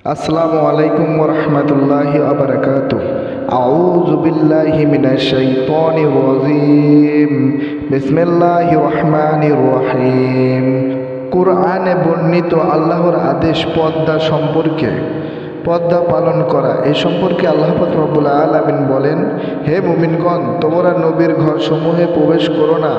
আসসালামু আলাইকুম ওরহমতুল্লাহি আবরকাত আউযু বিল্লাহি মিনাশ শাইতানির রাজিম। বিসমিল্লাহির রহমানির রহিম। কুরআনে বর্ণিত আল্লাহর আদেশ পদ্মা সম্পর্কে পদ্মা পালন করা এই সম্পর্কে আল্লাহ রব্বুল আলামিন বলেন, হে মুমিনগণ, তোমরা নবীর ঘরসমূহে প্রবেশ করো না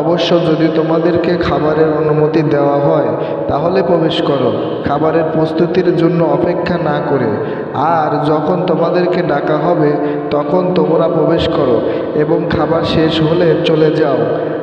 অবশ্য যদি তোমাদেরকে খাবারের অনুমতি দেওয়া হয়, তাহলে প্রবেশ করো। খাবারের প্রস্তুতির জন্য অপেক্ষা না করে। আর যখন তোমাদেরকে ডাকা হবে, তখন তোমরা প্রবেশ করো এবং খাবার শেষ হলে চলে যাও।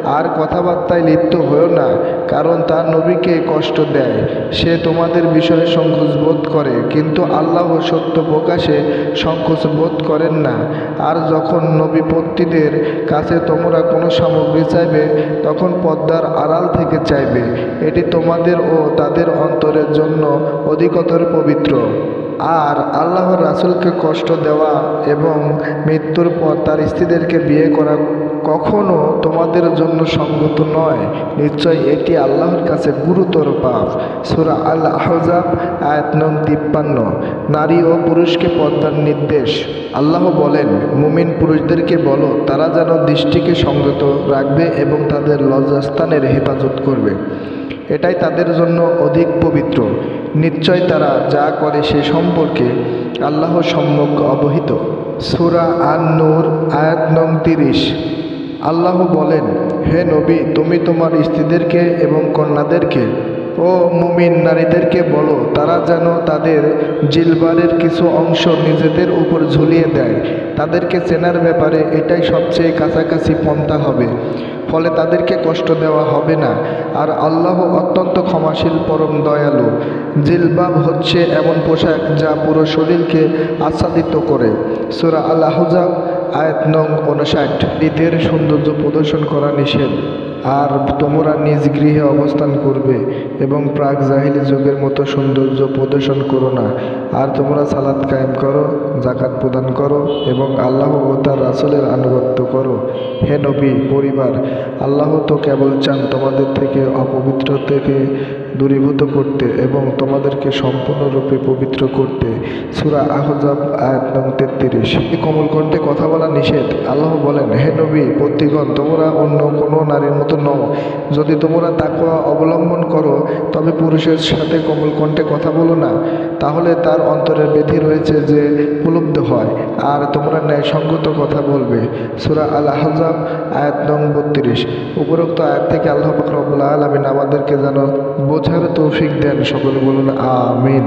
আর কথাবার্তায় লিপ্ত হয়েও না, কারণ তার নবীকে কষ্ট দেয়। সে তোমাদের বিষয়ে সংকোচ বোধ করে, কিন্তু আল্লাহ সত্য প্রকাশে সংকোচ বোধ করেন না। আর যখন নবীপত্তীদের কাছে তোমরা কোনো সামগ্রী চাইবে তখন পদ্মার আড়াল থেকে চাইবে, এটি তোমাদের ও তাদের অন্তরের জন্য অধিকতর পবিত্র। আর আল্লাহর রাসুলকে কষ্ট দেওয়া এবং মৃত্যুর পর তার স্ত্রীদেরকে বিয়ে করা কখনো তোমাদের জন্য সঙ্গত নয়। নিশ্চয় এটি আল্লাহর কাছে গুরুতর পাপ। সুরা আল আহজাব আয়াত নং তিপ্পান্ন। নারী ও পুরুষকে পদ্মার নির্দেশ। আল্লাহ বলেন, মুমিন পুরুষদেরকে বলো, তারা যেন দৃষ্টিকে সংযত রাখবে এবং তাদের লজ্জাস্থানের হেফাজত করবে। এটাই তাদের জন্য অধিক পবিত্র। নিশ্চয় তারা যা করে সে সম্পর্কে আল্লাহ সম্যক অবহিত। সুরা আন নূর আয়াত নং তিরিশ। আল্লাহ বলেন, হে নবী, তুমি তোমার স্ত্রীদেরকে এবং কন্যাদেরকে ও মুমিন নারীদেরকে বলো, তারা যেন তাদের জিলবারের কিছু অংশ নিজেদের উপর ঝুলিয়ে দেয়। তাদেরকে চেনার ব্যাপারে এটাই সবচেয়ে কাছাকাছি পন্থা হবে। ফলে তাদেরকে কষ্ট দেওয়া হবে না। আর আল্লাহ অত্যন্ত ক্ষমাশীল, পরম দয়ালু। জিলবাব হচ্ছে এমন পোশাক যা পুরো শরীরকে আচ্ছাদিত করে। সুরা আল আহজাব আয়াত নং উনষাট। ঈদের সৌন্দর্য প্রদর্শন করা নিষেধ। আর তোমরা নিজ গৃহে অবস্থান করবে এবং প্রাক জাহিলি যুগের মতো সৌন্দর্য প্রদর্শন করো না। আর তোমরা সালাদ কায়েম করো জাকাত প্রদান করো এবং আল্লাহ ও তার রাসুলের আনুগত্য করো। হে নবী, পরিবার, আল্লাহ তো কেবল চান তোমাদের থেকে, অপবিত্র থেকে দূরীভূত করতে এবং তোমাদেরকে সম্পূর্ণরূপে পবিত্র করতে। সুরা আহজাব আয়াত নং তেত্রিশ। কমল কণ্ঠে কথা বলা নিষেধ। আল্লাহ বলেন, হে নবী, প্রতিগণ, তোমরা অন্য কোনো নারীর মতো নও। যদি তোমরা তাকুয়া অবলম্বন করো, তবে পুরুষের সাথে কমল কণ্ঠে কথা বলো না। তাহলে তার অন্তরের বেধি রয়েছে যে উপলব্ধ হয়, আর তোমরা ন্যায়সঙ্গত কথা বলবে। সুরা আল আহজাব আয়াত নং বত্রিশ। উপরোক্ত আয়াত থেকে আল্লাহ ফকরবুল্লাহ আলমিন আমাদেরকে যেন বোঝার তৌফিক দেন সকলে বলুন আমিন।